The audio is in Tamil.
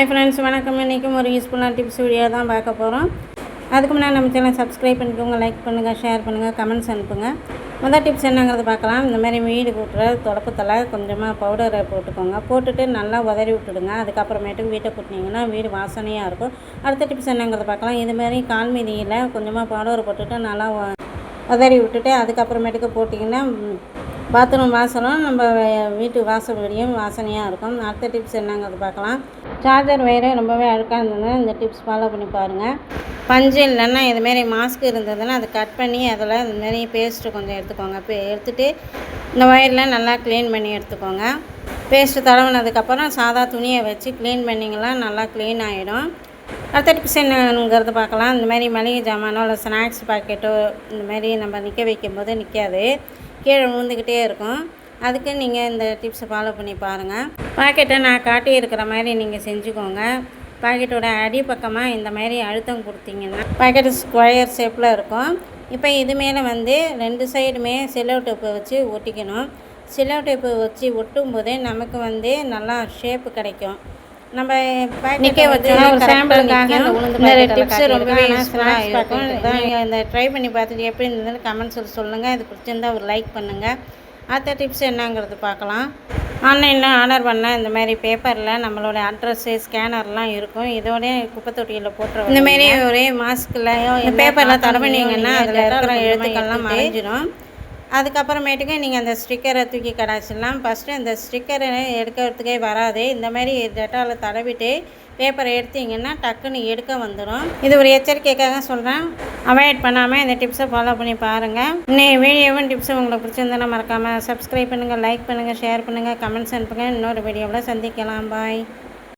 ஹாய் ஃப்ரெண்ட்ஸ் வணக்கம். இன்றைக்கும் ஒரு யூஸ்ஃபுல்லான டிப்ஸ் வீடியோ தான் பார்க்க போகிறோம் அதுக்கு முன்னாடி நம்ம சேனல் சப்ஸ்கிரைப் பண்ணிக்கோங்க லைக் பண்ணுங்கள் ஷேர் பண்ணுங்கள் கமெண்ட்ஸ் அனுப்புங்க. முதல் டிப்ஸ் என்னங்கிறது பார்க்கலாம். இந்த மாதிரி வீடு கூட்டுற தொடப்பத்தில் கொஞ்சமாக பவுடரை போட்டுக்கோங்க. போட்டுட்டு நல்லா உதறி விட்டுடுங்க. அதுக்கப்புறமேட்டுக்கு வீட்டை கூட்டினீங்கன்னா வீடு வாசனையாக இருக்கும். அடுத்த டிப்ஸ் என்னங்கிறது பார்க்கலாம். இது மாதிரி கால் மீதியில் கொஞ்சமாக பவுடர் போட்டுட்டு நல்லா உதறி விட்டுட்டு அதுக்கப்புறமேட்டுக்கு போட்டிங்கன்னா பாத்ரூம் வாசலும் நம்ம வீட்டு வாசல் வெளியும் வாசனையாக இருக்கும். அடுத்த டிப்ஸ் என்னங்கிறது பார்க்கலாம். சார்ஜர் வயரு ரொம்பவே அழுக்காக இருந்ததுன்னா இந்த டிப்ஸ் ஃபாலோ பண்ணி பாருங்கள் பஞ்சு இல்லைன்னா இதுமாரி மாஸ்க் இருந்ததுன்னா அதை கட் பண்ணி அதில் இதுமாரி பேஸ்ட்டு கொஞ்சம் எடுத்துக்கோங்க. இப்போ எடுத்துகிட்டு இந்த ஒயரில் நல்லா க்ளீன் பண்ணி எடுத்துக்கோங்க. பேஸ்ட்டு தடவினதுக்கப்புறம் சாதா துணியை வச்சு க்ளீன் பண்ணிங்கன்னா நல்லா க்ளீன் ஆகிடும் அடுத்த டிப்ஸ் பார்க்கலாம். இந்த மாதிரி மளிகை ஜாமானோ இல்லை ஸ்நாக்ஸ் பாக்கெட்டோ இந்த மாதிரி நம்ம நிற்க வைக்கும்போது நிற்காது கீழே விழுந்துக்கிட்டே இருக்கும். அதுக்கு நீங்கள் இந்த டிப்ஸை ஃபாலோ பண்ணி பாருங்கள் பாக்கெட்டை நான் காட்டி இருக்கிற மாதிரி நீங்கள் செஞ்சுக்கோங்க. பாக்கெட்டோட அடிப்பக்கமாக இந்த மாதிரி அழுத்தம் கொடுத்தீங்கன்னா பாக்கெட்டு ஸ்கொயர் ஷேப்பில் இருக்கும். இப்போ இது மேலே வந்து ரெண்டு சைடுமே செல்லோ டேப்பை வச்சு ஒட்டிக்கணும். செல்லோ டேப்பு வச்சு ஒட்டும் போதே நமக்கு வந்து நல்லா ஷேப்பு கிடைக்கும். நம்ம நிற்க வச்சோம்னா ஒரு சாம்பிளுக்காக இந்த டிப்ஸ் ரொம்பவே யூஸ்ஃபுல்லாக இருக்கும். இதான் இந்த ட்ரை பண்ணி பார்த்துட்டு எப்படி இருந்ததுன்னு கமெண்ட்ஸில் சொல்லுங்கள் இது பிடிச்சிருந்தா ஒரு லைக் பண்ணுங்கள் அடுத்த டிப்ஸ் என்னங்கிறது பார்க்கலாம். ஆன்லைனில் ஆர்டர் பண்ண இந்த மாதிரி பேப்பரில் நம்மளோட அட்ரஸ்ஸு ஸ்கேனர்லாம் இருக்கும். இதோட குப்பை தொட்டியில் போட்டுரு இந்த மாதிரி ஒரே மாஸ்க்லையோ பேப்பரில் தடவினீங்கன்னா அதில் இருக்கிற எழுத்துக்கள்லாம் மறைஞ்சிடும் அதுக்கப்புறமேட்டுக்கு நீங்கள் அந்த ஸ்டிக்கரை தூக்கி கடாச்சிடலாம். ஃபஸ்ட்டு அந்த ஸ்டிக்கரை எடுக்கிறதுக்கே வராது. இந்த மாதிரி டெட்டாவில் தடவிட்டு பேப்பரை எடுத்தீங்கன்னா டக்குன்னு எடுக்க வந்துடும் இது ஒரு எச்சரிக்கைக்காக சொல்கிறேன் அவாய்ட் பண்ணாமல் இந்த டிப்ஸை ஃபாலோ பண்ணி பாருங்கள் இன்னைக்கு வீடியோவும் டிப்ஸும் உங்களுக்கு பிடிச்சிருந்தனா மறக்காமல் சப்ஸ்கிரைப் பண்ணுங்கள் லைக் பண்ணுங்கள் ஷேர் பண்ணுங்கள் கமெண்ட்ஸ் அனுப்புங்க. இன்னொரு வீடியோவில் சந்திக்கலாம். பாய்